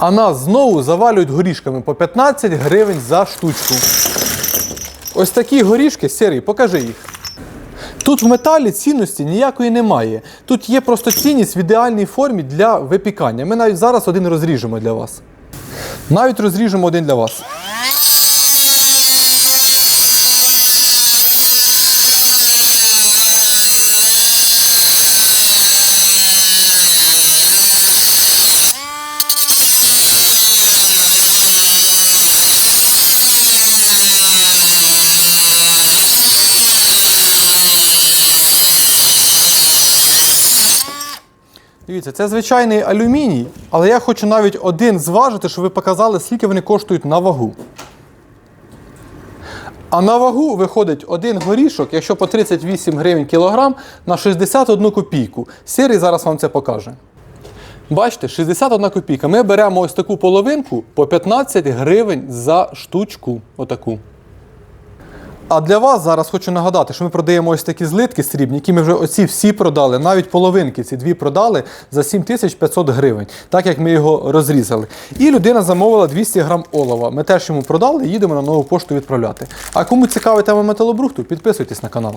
А нас знову завалюють горішками по 15 гривень за штучку. Ось такі горішки, сірий, покажи їх. Тут в металі цінності ніякої немає. Тут є просто цінність в ідеальній формі для випікання. Ми навіть зараз один розріжемо для вас. Навіть розріжемо один для вас. Дивіться, це звичайний алюміній, але я хочу навіть один зважити, щоб ви показали, скільки вони коштують на вагу. А на вагу виходить один горішок, якщо по 38 гривень кілограм, на 61 копійку. Сірий зараз вам це покаже. Бачите, 61 копійка. Ми беремо ось таку половинку по 15 гривень за штучку. Отаку. А для вас зараз хочу нагадати, що ми продаємо ось такі злитки срібні, які ми вже оці всі продали, навіть половинки ці дві продали за 7500 гривень, так як ми його розрізали. І людина замовила 200 грам олова. Ми теж йому продали їдемо на нову пошту відправляти. А кому цікава тема металобрухту, підписуйтесь на канал.